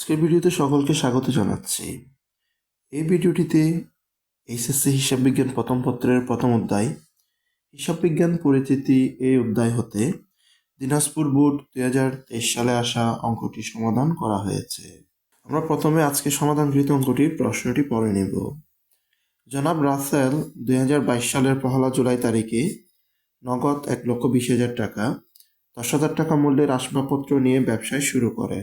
আজকের ভিডিওতে সকলকে স্বাগত জানাচ্ছি। এই ভিডিওটিতে এইচএসসি হিসাব বিজ্ঞান প্রথম পত্রের প্রথম অধ্যায়, হিসাব বিজ্ঞান পরিচিতি এই অধ্যায় হতে দিনাজপুর বোর্ড দুই হাজার তেইশ সালে আসা অঙ্কটি সমাধান করা হয়েছে। আমরা প্রথমে আজকে সমাধানকৃত অঙ্কটির প্রশ্নটি পড়ে নেব। জনাব রাসেল দুই হাজার বাইশ সালের পহেলা জুলাই তারিখে নগদ এক লক্ষ বিশ হাজার টাকা, দশ হাজার টাকা মূল্যের আসবাবপত্র নিয়ে ব্যবসায় শুরু করে।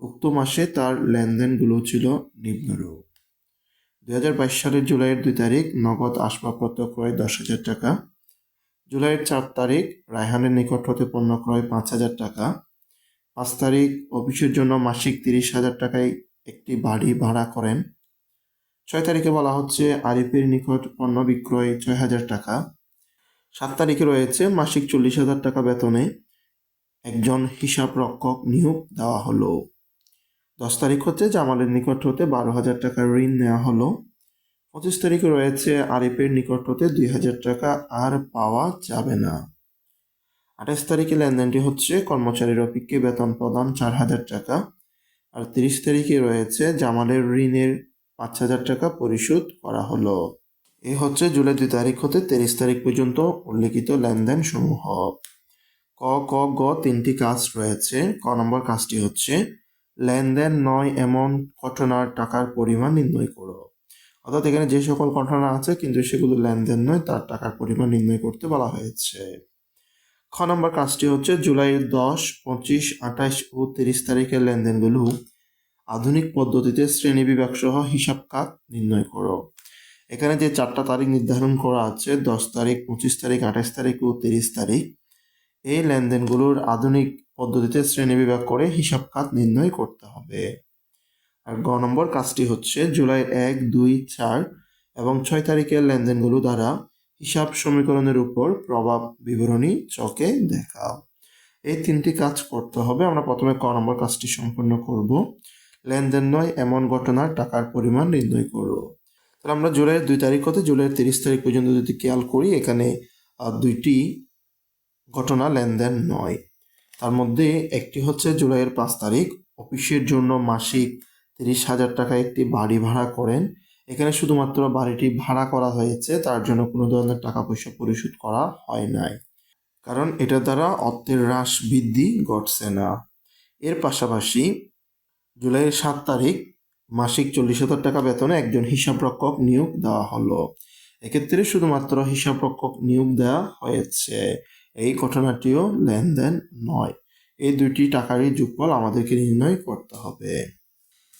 উক্ত মাসে তার লেনদেনগুলো ছিল নিম্নরূপ। দু হাজার বাইশ সালের জুলাইয়ের দুই তারিখ নগদ আসবাবপত্র ক্রয় দশ হাজার টাকা। জুলাইয়ের চার তারিখ রায়হানের নিকট হতে পণ্য ক্রয় পাঁচ হাজার টাকা। পাঁচ তারিখ অফিসের জন্য মাসিক তিরিশ হাজার টাকায় একটি বাড়ি ভাড়া করেন। ছয় তারিখে বলা হচ্ছে আরিফের নিকট পণ্য বিক্রয় ছয় হাজার টাকা। সাত তারিখে রয়েছে মাসিক চল্লিশ হাজার টাকা বেতনে একজন হিসাব রক্ষক নিয়োগ দেওয়া হলো। দশ তারিখ হচ্ছে জামালের নিকট হতে বারো হাজার টাকার ঋণ নেওয়া হলো। পঁচিশ তারিখে রয়েছে আরিফের নিকট হতে দুই হাজার টাকা আর পাওয়া যাবে না। আঠাশ তারিখে লেনদেনটি হচ্ছে কর্মচারীর অপিককে বেতন প্রদান চার হাজার টাকা। আর তিরিশ তারিখে রয়েছে জামালের ঋণের পাঁচ হাজার টাকা পরিশোধ করা হলো। এ হচ্ছে জুলাই দুই তারিখ হতে তিরিশ তারিখ পর্যন্ত উল্লেখিত লেনদেন সমূহ ক ক, গ তিনটি কাজ রয়েছে। ক নম্বর কাজটি হচ্ছে লেনদেন নয় এমন ঘটনার টাকার পরিমাণ নির্ণয় করো। অর্থাৎ এখানে যে সকল ঘটনা আছে, কিন্তু সেগুলো লেনদেন নয়, তার টাকার পরিমাণ নির্ণয় করতে বলা হয়েছে। খ নম্বর কাজটি হচ্ছে, জুলাইয়ের দশ, পঁচিশ, আঠাশ ও তিরিশ তারিখের লেনদেনগুলো আধুনিক পদ্ধতিতে শ্রেণি বিভাগ সহ হিসাব কাজ নির্ণয় করো। এখানে যে চারটা তারিখ নির্ধারণ করা আছে, দশ তারিখ, পঁচিশ তারিখ, আঠাশ তারিখ ও তিরিশ তারিখ, এই লেনদেনগুলোর আধুনিক পদ্ধতিতে শ্রেণীবিভাগ করে হিসাব খাত নির্ণয় করতে হবে। আর গ নম্বর কাজটি হচ্ছে জুলাই এক, দুই, চার এবং ছয় তারিখের লেনদেনগুলো দ্বারা হিসাব সমীকরণের উপর প্রভাব বিবরণী চকে দেখাও। এই তিনটি কাজ করতে হবে। আমরা প্রথমে ক নম্বর কাজটি সম্পন্ন করব। লেনদেন নয়, এমন ঘটনার টাকার পরিমাণ নির্ণয় করব তাহলে আমরা জুলাইয়ের দুই তারিখ হতে জুলাইয়ের তিরিশ তারিখ পর্যন্ত যদি খেয়াল করি, এখানে দুইটি ঘটনা লেনদেন নয়। তার মধ্যে একটি হচ্ছে জুলাইয়ের পাঁচ তারিখ। অফিসের জন্য মাসিক তিরিশ হাজার টাকা একটি বাড়ি ভাড়া করেন। এখানে শুধুমাত্র বাড়িটি ভাড়া করা হয়েছে, তার জন্য কোনো ধরনের টাকা পয়সা পরিশোধ করা হয় নাই। কারণ এটা দ্বারা অর্থের হ্রাস বৃদ্ধি ঘটছে না। এর পাশাপাশি জুলাইয়ের সাত তারিখ মাসিক চল্লিশ হাজার টাকা বেতনে একজন হিসাবরক্ষক নিয়োগ দেওয়া হলো। এক্ষেত্রে শুধুমাত্র হিসাবরক্ষক নিয়োগ দেওয়া হয়েছে। এই ঘটনাটিও লেনদেন নয়। এই দুইটি টাকারই যোগফল আমাদেরকে নির্ণয় করতে হবে।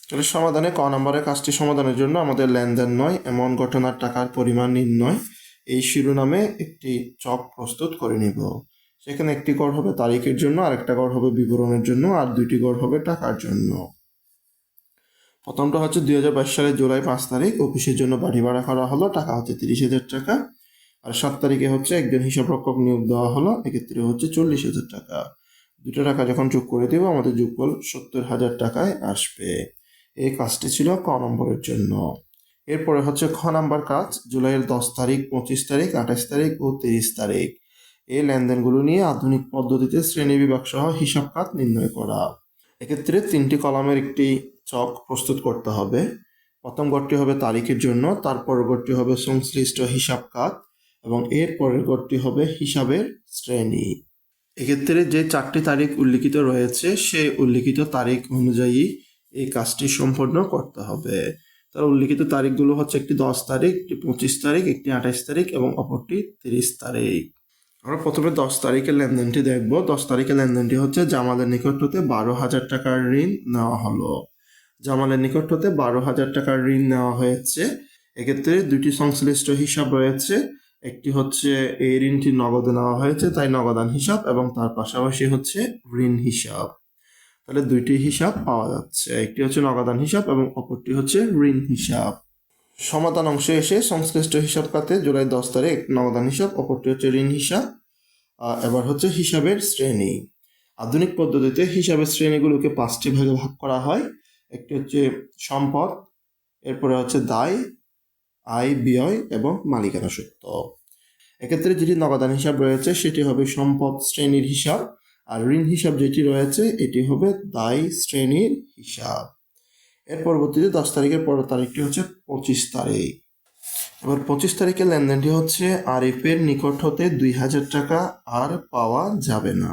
তাহলে সমাধানে ক নম্বরের কাজটি সমাধানের জন্য আমাদের লেনদেন নয়, এমন ঘটনার টাকার পরিমাণ নির্ণয় এই শিরোনামে একটি চক প্রস্তুত করে নিব। সেখানে একটি গড় হবে তারিখের জন্য আর একটা গড় হবে বিবরণের জন্য, আর দুইটি গড় হবে টাকার জন্য। প্রথমটা হচ্ছে দুই হাজার বাইশ সালের জুলাই পাঁচ তারিখ, অফিসের জন্য বাড়ি ভাড়া করা হলো, টাকা হচ্ছে তিরিশ হাজার টাকা। আর সাত তারিখে হচ্ছে একজন হিসাবরক্ষক নিয়োগ দেওয়া হলো, এক্ষেত্রে হচ্ছে চল্লিশ হাজার টাকা। দুটো টাকা যখন যোগ করে দেবো, আমাদের যোগফল সত্তর হাজার টাকায় আসবে। এই কাজটি ছিল ক নম্বরের জন্য। এরপরে হচ্ছে খ নাম্বার কাজ, জুলাইয়ের দশ তারিখ, পঁচিশ তারিখ, আঠাশ তারিখ ও তিরিশ তারিখ। এই লেনদেনগুলো নিয়ে আধুনিক পদ্ধতিতে শ্রেণি বিভাগ সহ হিসাব খাত নির্ণয় করা। এক্ষেত্রে তিনটি কলামের একটি চক প্রস্তুত করতে হবে। প্রথম গড়টি হবে তারিখের জন্য তারপর গড়টি হবে সংশ্লিষ্ট হিসাব খাত। এবং এর পরের গড়টি হবে হিসাবের শ্রেণি। এক্ষেত্রে যে চারটি তারিখ উল্লিখিত রয়েছে, সেই উল্লিখিত তারিখ অনুযায়ী এই কাজটি সম্পন্ন করতে হবে। তার উল্লিখিত তারিখগুলো হচ্ছে একটি দশ তারিখ, একটি পঁচিশ তারিখ, একটি আঠাশ তারিখ এবং অপরটি তিরিশ তারিখ। আমরা প্রথমে দশ তারিখের লেনদেনটি দেখব। দশ তারিখের লেনদেনটি হচ্ছে জামালের নিকট হতে বারো হাজার টাকার ঋণ নেওয়া হলো। জামালের নিকট হতে বারো হাজার টাকার ঋণ নেওয়া হয়েছে। এক্ষেত্রে দুটি সংশ্লিষ্ট হিসাব রয়েছে। একটি হচ্ছে এই ঋণটি নগদে নেওয়া হয়েছে, তাই নগদান হিসাব এবং তার পাশাপাশি হচ্ছে ঋণ হিসাব। তাহলে দুইটি হিসাব পাওয়া যাচ্ছে, একটি হচ্ছে নগদান হিসাব এবং অপরটি হচ্ছে ঋণ হিসাব। সমাধান অংশে এসে সংশ্লিষ্ট হিসাব খাতে জুলাই দশ তারিখ নগদান হিসাব, অপরটি হচ্ছে ঋণ হিসাব এবার হচ্ছে হিসাবের শ্রেণি। আধুনিক পদ্ধতিতে হিসাবের শ্রেণীগুলোকে পাঁচটি ভাগে ভাগ করা হয়, একটি হচ্ছে সম্পদ, এরপরে হচ্ছে দায়, আয়, ব্যয় এবং মালিকানা সত্ত্ব এক্ষেত্রে যেটি নগদান হিসাব রয়েছে, সেটি হবে সম্পদ শ্রেণির হিসাব। আর ঋণ হিসাব যেটি রয়েছে, এটি হবে দায় শ্রেণির হিসাব। এর পরবর্তীতে দশ তারিখের পরের তারিখটি হচ্ছে পঁচিশ তারিখ। এবার পঁচিশ তারিখের লেনদেনটি হচ্ছে আরিফের নিকট হতে দুই হাজার টাকা আর পাওয়া যাবে না।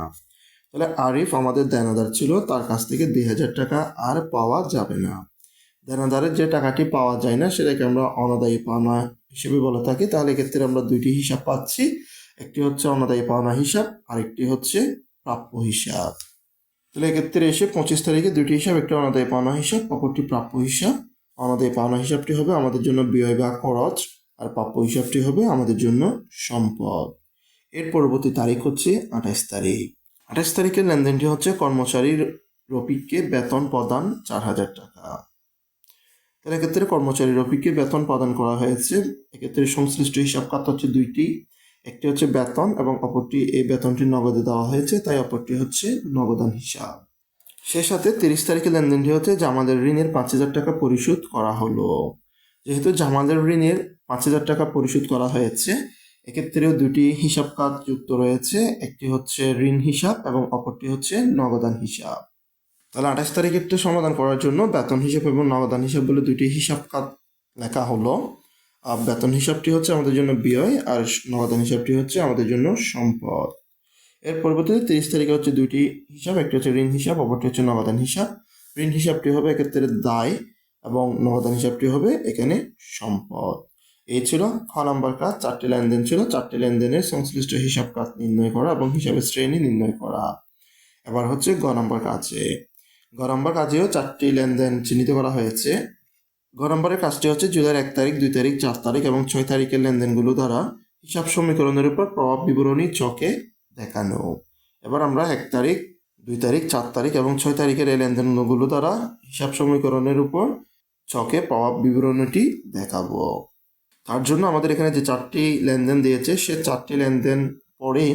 তাহলে আরিফ আমাদের দেনাদার ছিল, তার কাছ থেকে দুই হাজার টাকা আর পাওয়া যাবে না। দেনাদারের যে টাকাটি পাওয়া যায় না, সেটাকে আমরা অনাদায়ী পাওনা হিসেবে বলা থাকে, তাহলে এক্ষেত্রে আমরা দুইটি হিসাব পাচ্ছি। একটি হচ্ছে অনাদায়ী পাওনা হিসাব, আরেকটি হচ্ছে প্রাপ্য হিসাব। তাহলে এক্ষেত্রে এসে পঁচিশ তারিখে দুইটি হিসাব, একটি অনাদায়ী পাওনা হিসাব, অপরটি প্রাপ্য হিসাব। অনাদায়ী পাওনা হিসাবটি হবে আমাদের জন্য ব্যয় বা খরচ, আর প্রাপ্য হিসাবটি হবে আমাদের জন্য সম্পদ। এর পরবর্তী তারিখ হচ্ছে আঠাশ তারিখ। আঠাশ তারিখের লেনদেনটি হচ্ছে কর্মচারীর রফিককে বেতন প্রদান চার হাজার টাকা। তাহলে এক্ষেত্রে কর্মচারী রফিককে বেতন প্রদান করা হয়েছে। এক্ষেত্রে সংশ্লিষ্ট হিসাব খাত হচ্ছে দুইটি। একটি হচ্ছে বেতন এবং অপরটি এই বেতনটি নগদে দেওয়া হয়েছে, তাই অপরটি হচ্ছে নগদান হিসাব। সে সাথে তিরিশ তারিখে লেনদেনটি হচ্ছে জামাদের ঋণের পাঁচ হাজার টাকা পরিশোধ করা হলো। যেহেতু জামাদের ঋণের পাঁচ হাজার টাকা পরিশোধ করা হয়েছে, এক্ষেত্রেও দুটি হিসাব খাত যুক্ত রয়েছে। একটি হচ্ছে ঋণ হিসাব এবং অপরটি হচ্ছে নগদান হিসাব। তাহলে আঠাশ তারিখেরটা সমাধান করার জন্য বেতন হিসাব এবং নগদান হিসাব বলে দুটি হিসাব খাত লেখা হলো। আর বেতন হিসাবটি হচ্ছে আমাদের জন্য ব্যয় আর নগদান হিসাবটি হচ্ছে আমাদের জন্য সম্পদ। এর পরবর্তীতে তিরিশ তারিখে হচ্ছে দুইটি হিসাব, একটি হচ্ছে ঋণ হিসাব, অপরটি হচ্ছে নগদান হিসাব। ঋণ হিসাবটি হবে এক্ষেত্রে দায় এবং নগদান হিসাবটি হবে এখানে সম্পদ। এই ছিল খ নম্বর কাজ, চারটি লেনদেন ছিল। চারটি লেনদেনের সংশ্লিষ্ট হিসাব কাজ নির্ণয় করা এবং হিসাবের শ্রেণি নির্ণয় করা। এবার হচ্ছে গ নম্বর কাজে। গ নম্বর কাজেও চারটি লেনদেন চিহ্নিত করা হয়েছে। গ নম্বরের কাজটি হচ্ছে জুলাইয়ের এক তারিখ, দুই তারিখ, চার তারিখ এবং ছয় তারিখের লেনদেনগুলো দ্বারা হিসাব সমীকরণের উপর প্রভাব বিবরণী চকে দেখানো। এবার আমরা এক তারিখ, দুই তারিখ, চার তারিখ এবং ছয় তারিখের এই লেনদেনগুলো দ্বারা হিসাব সমীকরণের উপর চকে প্রভাব বিবরণীটি দেখাবো। তার জন্য আমাদের এখানে যে চারটি লেনদেন দিয়েছে, সে চারটি লেনদেন পরে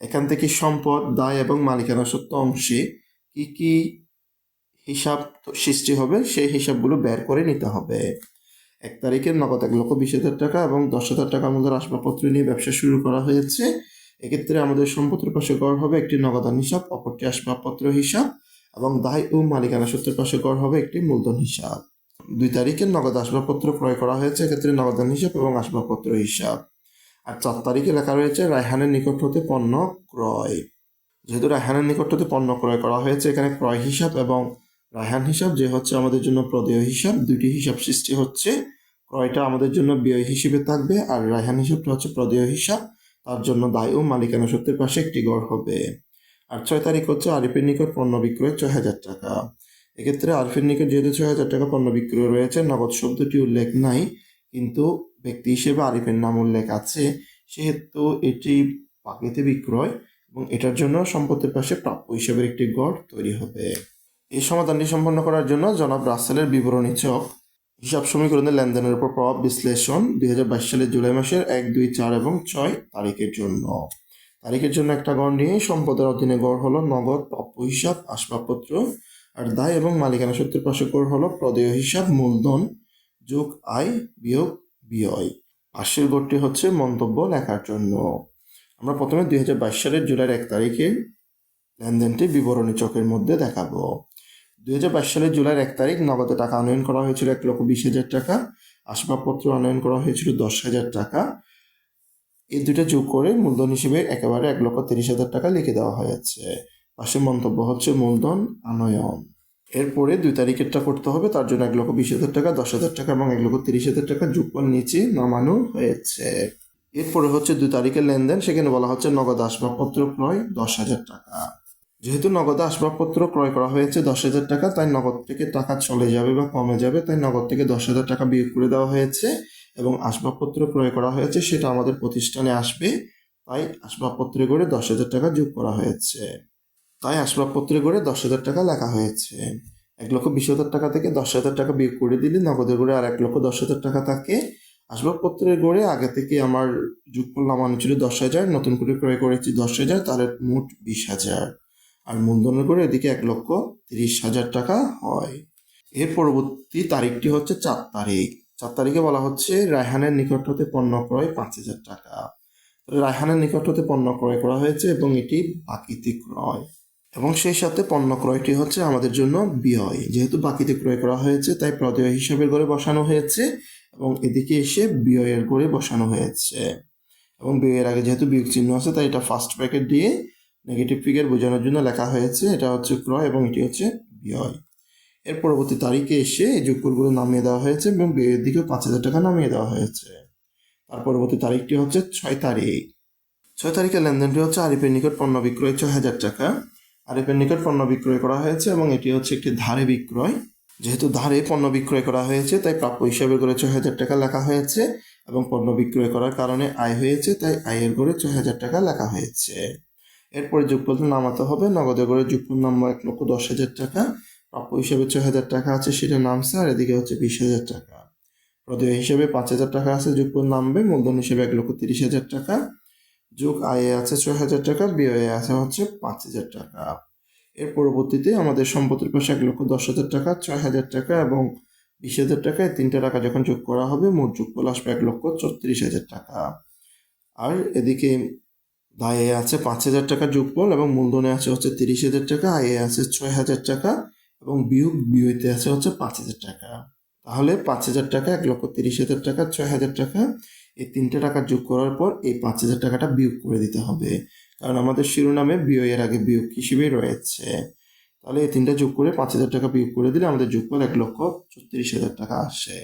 এখান থেকে সম্পদ, দায় এবং মালিকানা সত্ত্ব অংশে কি কি হিসাব সৃষ্টি হবে, সেই হিসাবগুলো বের করে নিতে হবে। এক তারিখে নগদ এক লক্ষ বিশ হাজার টাকা এবং দশ হাজার টাকা আমাদের আসবাবপত্র নিয়ে ব্যবসা শুরু করা হয়েছে। এক্ষেত্রে আমাদের সম্পত্তির পাশে গড় হবে একটি নগদান হিসাব, অপরটি আসবাবপত্র হিসাব এবং দায় ও মালিকানা সূত্রের পাশে গড় হবে একটি মূলধন হিসাব। দুই তারিখে নগদ আসবাবপত্র ক্রয় করা হয়েছে, এক্ষেত্রে নগদান হিসাব এবং আসবাবপত্র হিসাব। আর চার তারিখে লেখা রয়েছে, রায়হানের নিকট হতে পণ্য ক্রয়। যেহেতু রায়হানের নিকট হতে পণ্য ক্রয় করা হয়েছে, এখানে ক্রয় হিসাব এবং রায়হান হিসাব যে হচ্ছে আমাদের জন্য প্রদেয় হিসাব, দুইটি হিসাব সৃষ্টি হচ্ছে। ক্রয়টা আমাদের জন্য ব্যয় হিসেবে থাকবে আর রায়হান হিসাবটা হচ্ছে প্রদেয় হিসাব, তার জন্য দায় ও মালিকানা সত্যের পাশে একটি গড় হবে। আর ছয় তারিখ হচ্ছে আরিফের নিকট পণ্য বিক্রয় ছয় হাজার টাকা। এক্ষেত্রে আরিফের নিকট যেহেতু ছয় হাজার টাকা পণ্য বিক্রয় রয়েছে, নগদ শব্দটি উল্লেখ নাই, কিন্তু ব্যক্তি হিসেবে আরিফের নাম উল্লেখ আছে, সেহেতু এটি পাকিতে বিক্রয় এবং এটার জন্য সম্পত্তির পাশে প্রাপ্য হিসেবে একটি গড় তৈরি হবে। এই সমাধানটি সম্পন্ন করার জন্য জনাব রাসেলের বিবরণী চক। হিসাব সমীকরণের লেনদেনের উপর প্রভাব বিশ্লেষণ দুই হাজার বাইশ সালের জুলাই মাসের এক, দুই, চার এবং ছয় তারিখের জন্য। তারিখের জন্য একটা গড় নিয়ে সম্পদের অধীনে গড় হলো নগদ প্রাপ্য হিসাব আসবাবপত্র আর দায় এবং মালিকানা সত্যের পাশে গড় হলো প্রদেয় হিসাব, মূলধন যোগ আয় বিয়োগ ব্যয়। পাশের গড়টি হচ্ছে মন্তব্য লেখার জন্য। আমরা প্রথমে দুই হাজার বাইশ সালের জুলাইয়ের এক তারিখে লেনদেনটি বিবরণী চকের মধ্যে দেখাবো। দুই হাজার বাইশ সালের জুলাইয়ের এক তারিখ নগদে টাকা আনয়ন করা হয়েছিল এক লক্ষ বিশ হাজার টাকা, আসবাবপত্র আনয়ন করা হয়েছিল দশ হাজার টাকা। এই দুইটা যোগ করে মূলধন হিসেবে একেবারে এক লক্ষ তিরিশ হাজার টাকা লিখে দেওয়া হয়েছে। পাশে মন্তব্য হচ্ছে মূলধন আনয়ন। এরপরে দুই তারিখেরটা করতে হবে, তার জন্য এক লক্ষ বিশ হাজার টাকা, দশ হাজার টাকা এবং এক লক্ষ তিরিশ হাজার টাকা যোগফল নিচে নামানো হয়েছে। এরপরে হচ্ছে দুই তারিখের লেনদেন, সেখানে বলা হচ্ছে নগদ আসবাবপত্র ক্রয় দশ হাজার টাকা। যেহেতু নগদে আসবাবপত্র ক্রয় করা হয়েছে দশ হাজার টাকা, তাই নগদ থেকে টাকা চলে যাবে বা কমে যাবে, তাই নগদ থেকে দশ হাজার টাকা বিয়োগ করে দেওয়া হয়েছে এবং আসবাবপত্র ক্রয় করা হয়েছে, সেটা আমাদের প্রতিষ্ঠানে আসবে। তাই আসবাবপত্রে করে দশ হাজার টাকা যোগ করা হয়েছে। তাই আসবাবপত্রে করে দশ হাজার টাকা লেখা হয়েছে। এক লক্ষ বিশ হাজার টাকা থেকে দশ হাজার টাকা বিয়োগ করে দিলে নগদের গড়ে আর এক লক্ষ দশ হাজার টাকা থাকে। আসবাবপত্রের গড়ে আগে থেকে আমার যোগফল নামানো ছিল দশ হাজার, নতুন করে ক্রয় করেছি দশ হাজার, তাহলে মোট বিশ হাজার। আর মূলধনের করে এদিকে এক লক্ষ তিরিশ হাজার টাকা হয়। এর পরবর্তী তারিখটি হচ্ছে চার তারিখ। চার তারিখে বলা হচ্ছে রায়হানের নিকট হতে পণ্য ক্রয় পাঁচ হাজার টাকা। রায়হানের নিকট হতে পণ্য ক্রয় করা হয়েছে এবং এটি বাকিতে ক্রয়। এবং সেই সাথে পণ্য ক্রয়টি হচ্ছে আমাদের জন্য ব্যয়। যেহেতু বাকিতে ক্রয় করা হয়েছে, তাই প্রদেয় হিসাবের ঘরে বসানো হয়েছে এবং এদিকে এসে ব্যয়ের ঘরে বসানো হয়েছে। এবং ব্যয়ের আগে যেহেতু বিয়োগ চিহ্ন আছে, তাই এটা ফার্স্ট প্যাকেট দিয়ে নেগেটিভ ফিগার বোঝানোর জন্য লেখা হয়েছে, এটা হচ্ছে ক্রয় এবং এটি হচ্ছে ব্যয়। এর পরবর্তী তারিখে এসে এই যোগফলগুলো নামিয়ে দেওয়া হয়েছে এবং ব্যয়ের দিকেও পাঁচ হাজার টাকা নামিয়ে দেওয়া হয়েছে। তার পরবর্তী তারিখটি হচ্ছে ছয় তারিখ। ছয় তারিখের লেনদেনটি হচ্ছে আরিফের নিকট পণ্য বিক্রয় ছয় হাজার টাকা। আরিফের নিকট পণ্য বিক্রয় করা হয়েছে এবং এটি হচ্ছে একটি ধারে বিক্রয়। যেহেতু ধারে পণ্য বিক্রয় করা হয়েছে, তাই প্রাপ্য হিসাবে করে ছয় হাজার টাকা লেখা হয়েছে এবং পণ্য বিক্রয় করার কারণে আয় হয়েছে, তাই আয়ের করে ছয় হাজার টাকা লেখা হয়েছে। এরপরে যোগফল নামাতে হবে, নগদে করে যোগফল নামবো এক লক্ষ দশ হাজার টাকা। প্রাপ্য হিসেবে ছয় হাজার টাকা আছে, সেটা নামছে, আর এদিকে হচ্ছে বিশ হাজার টাকা। প্রদেয় হিসেবে পাঁচ হাজার টাকা আছে, যোগফল নামবে, মূলধন হিসেবে এক লক্ষ তিরিশ হাজার টাকা। যোগ আয়ে আছে ছয় হাজার টাকা, ব্যয়ে আছে হচ্ছে পাঁচ হাজার টাকা। এর পরবর্তীতে আমাদের সম্পত্তির পাশে এক লক্ষ দশ হাজার টাকা, ছয় হাজার টাকা এবং বিশ হাজার টাকা তিনটে টাকা যখন যোগ করা হবে, মোট যোগফল আসবে এক লক্ষ ছত্রিশ হাজার টাকা। আর এদিকে দায়ে আছে পাঁচ হাজার টাকা যোগফল এবং মূলধনে আছে হচ্ছে তিরিশ হাজার টাকা আয়ে আছে ছয় হাজার টাকা এবং বিয়োগ বিয়োতে আছে হচ্ছে পাঁচ হাজার টাকা। তাহলে পাঁচ হাজার টাকা, এক লক্ষ তিরিশ হাজার টাকা, ছয় হাজার টাকা, এই তিনটে টাকা যোগ করার পর এই পাঁচ হাজার টাকাটা বিয়োগ করে দিতে হবে। কারণ আমাদের শিরোনামে বিয়ের আগে বিয়োগ হিসেবেই রয়েছে। তাহলে এই তিনটা যোগ করে পাঁচ হাজার টাকা বিয়োগ করে দিলে আমাদের যোগফল এক লক্ষ ছত্রিশ হাজার টাকা আসে।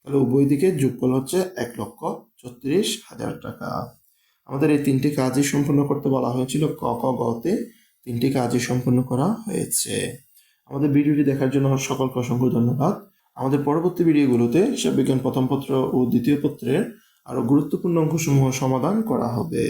তাহলে উভয় দিকে যোগফল হচ্ছে এক লক্ষ ছত্রিশ হাজার টাকা। আমাদের এই তিনটি কাজই সম্পূর্ণ করতে বলা হয়েছিল। ক ক গতে তিনটি কাজই সম্পূর্ণ করা হয়েছে। আমাদের ভিডিওটি দেখার জন্য সকলকে অসংখ্য ধন্যবাদ। আমাদের পরবর্তী ভিডিওগুলোতে হিসাব বিজ্ঞান প্রথম পত্র ও দ্বিতীয় পত্রের আরও গুরুত্বপূর্ণ অঙ্কসমূহ সমাধান করা হবে।